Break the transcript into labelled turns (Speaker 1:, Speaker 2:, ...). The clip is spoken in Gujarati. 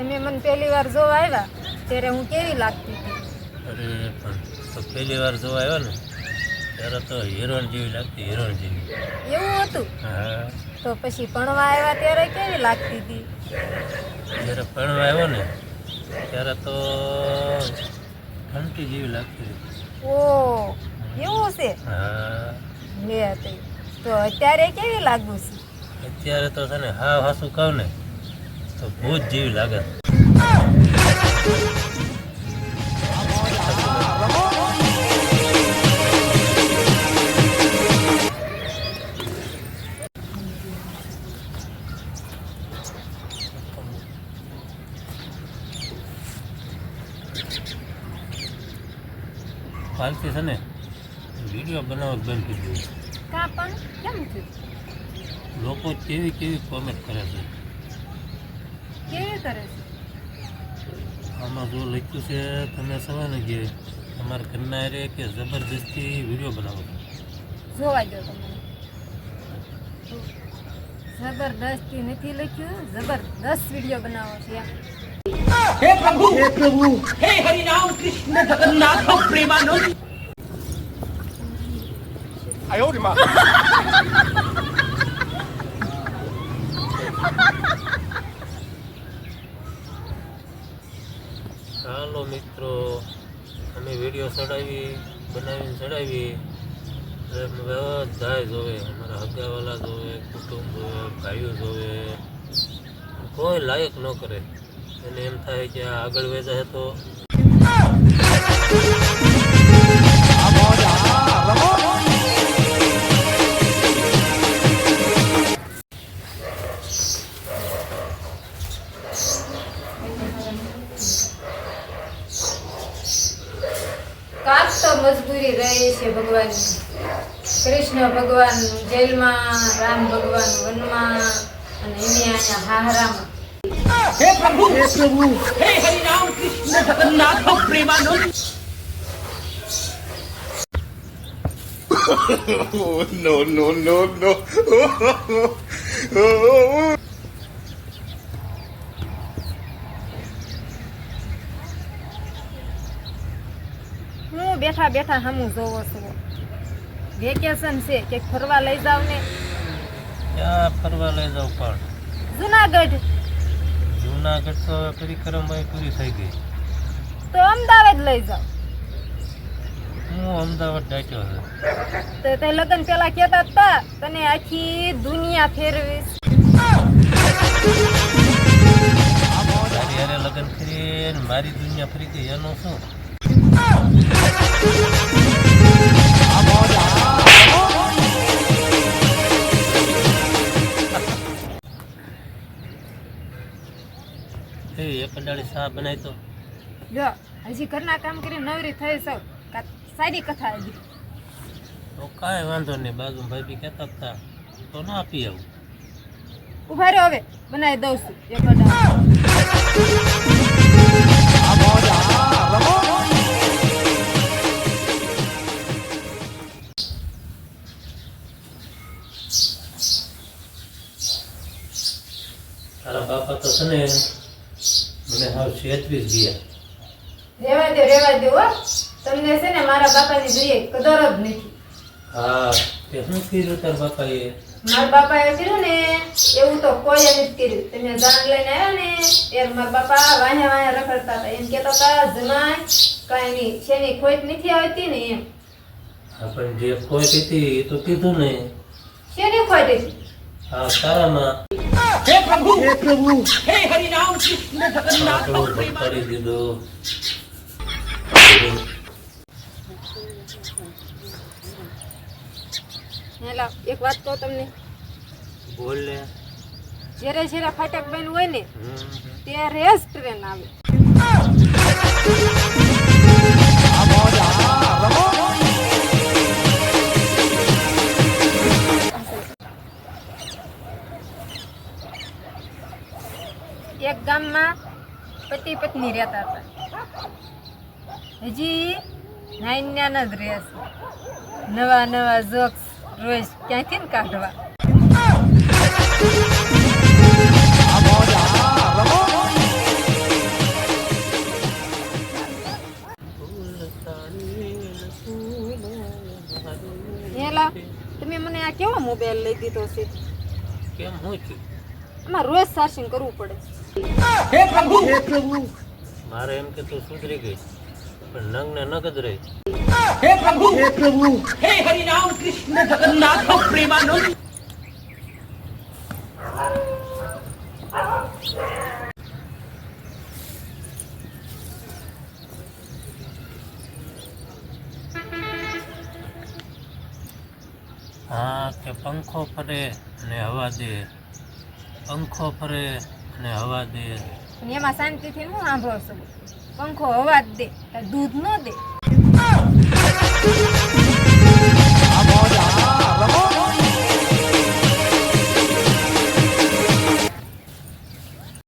Speaker 1: તમે મને પહેલી વાર જોવા આવ્યા ત્યારે હું કેવી લાગતી હતી?
Speaker 2: અરે પણ પહેલી વાર જોવા આવ્યો ને ત્યારે તો હિરોન જેવી લાગતી હિરોન જેવી.
Speaker 1: એવું હતું?
Speaker 2: હા.
Speaker 1: તો પછી ભણવા આવ્યા ત્યારે કેવી લાગતી હતી?
Speaker 2: જ્યારે ભણવા આવ્યો ને ત્યારે તો ઘંટી જેવી લાગતી હતી.
Speaker 1: ઓ એવું છે
Speaker 2: હા.
Speaker 1: લે તો અત્યારે કેવી લાગવું છે?
Speaker 2: અત્યારે તો છે ને હા હાસું કહું ને તો ભૂત જેવી લાગે. કાલથી છે ને વીડિયો બનાવવા બંધ કરી દીધું.
Speaker 1: કા કેમ થયું?
Speaker 2: લોકો કેવી કેવી કોમેન્ટ કરે છે? આમાં જો લખ્યું છે તમે સમય કે અમારા ઘરના રે કે જબરજસ્તી વીડિયો બનાવો
Speaker 1: જોવા દો જબરદસ્તી નથી લખ્યું જબરદસ્ત વીડિયો બનાવો છે
Speaker 3: હે પ્રભુ! હે પ્રભુ! હે હરિનામ કૃષ્ણ જગન્નાથ
Speaker 2: પ્રેમાનંદ. આયો રે માં. ચડાવી, બનાવીને ચડાવી. બધા જોવે, અમારા હગાવાલા જોવે, કુટુંબ જોવે, ભાઈઓ જોવે. કોઈ લાયક ન કરે. એને એમ થાય કે આગળ વેચાય તો
Speaker 1: તો મજબૂરી રહે છે ભગવાન કૃષ્ણ ભગવાન જેલમાં રામ ભગવાન વનમાં અને એની અહીંયા હાહરામાં.
Speaker 3: હે પ્રભુ! હે પ્રભુ! હે Hari Ram Krishna Jagannath Premanand!
Speaker 4: Oh, no no no no.
Speaker 1: Oh, oh, હું બેઠા બેઠા હમું જોવો છું. વેકેશન છે કે ફરવા લઈ જાવ ને?
Speaker 2: ક્યાં ફરવા લઈ જાઉં પણ?
Speaker 1: જુનાગઢ.
Speaker 2: જુનાગઢ તો પરિક્રમ પૂરી થઈ ગઈ.
Speaker 1: તો અમદાવાદ લઈ જાવ.
Speaker 2: હું અમદાવાદ ડાટ્યો છે.
Speaker 1: તો તે લગ્ન પેલા કહેતા હતા તને આખી દુનિયા ફેરવીશ.
Speaker 2: તારી લગ્ન મારી દુનિયા ફરી ગઈ એનો શું? એક અડાળી શા બનાવી તો.
Speaker 1: જો હજી ઘરના કામ કરી નવરી થઈ સૌ. સારી કથા હજી
Speaker 2: તો કાંઈ વાંધો નહીં બાજુ ભાઈ બી કહેતા હતા. તો ના આપી આવું.
Speaker 1: ઊભા રહ્યો હવે બનાવી દઉં છું. એક અડાળ.
Speaker 2: તારા બાપા તો છે ને મને હાલ છેતરી જ ગયા.
Speaker 1: રેવા દે રેવા દે હો. તમને છે ને મારા બાપાની જોઈએ કદર જ નથી.
Speaker 2: હા તે શું કર્યું તારા બાપાએ?
Speaker 1: મારા બાપાએ કર્યું ને એવું તો કોઈ નથી કર્યું. તમે જાણ લઈને આવ્યા ને ત્યારે મારા બાપા વાહ્યા વાહ્યા રખડતા હતા. એમ કેતા હતા જમાય કાંઈ નહીં. શેની ખોટ નથી આવતી ને એમ.
Speaker 2: પણ જે કોઈ હતી એ તો કીધું ને.
Speaker 1: શેની ખોટ હતી?
Speaker 2: હે
Speaker 3: પ્રભુ! હે પ્રભુ! હે
Speaker 2: હરિ
Speaker 3: નામ
Speaker 2: કરી દીધો.
Speaker 1: હેલા એક વાત કહું તમને.
Speaker 2: બોલ
Speaker 1: જ્યારે જ્યારે ફાટક બેન હોય ને ત્યારે જ ટ્રેન આવે. એક ગામમાં પતિ પત્ની રહેતા હતા. હજી નાઈન નાના જ રહે છે. નવા નવા જોક્સ રોજ ક્યાંથી ને કાઢવા? હેલા તમે મને આ કેવો મોબાઈલ લઈ દીધો છે?
Speaker 2: કેમ હું છું?
Speaker 1: આમાં રોજ સાર્સિંગ કરવું પડે.
Speaker 3: હે પ્રભુ! હે પ્રભુ!
Speaker 2: મારે એમ કે તું સુધરી ગઈ પણ નંગ ને નગદ રહી.
Speaker 3: હે પ્રભુ! હે પ્રભુ! હે હરિ નામ કૃષ્ણ જગન્નાથ પ્રેમાનંદ
Speaker 2: હા કે પંખો ફરે અને હવા દે. પંખો ફરે અને હવા દે.
Speaker 1: અને એમાં શાંતિથી હું સાંભળો પંખો હવા દે દૂધ ન દે.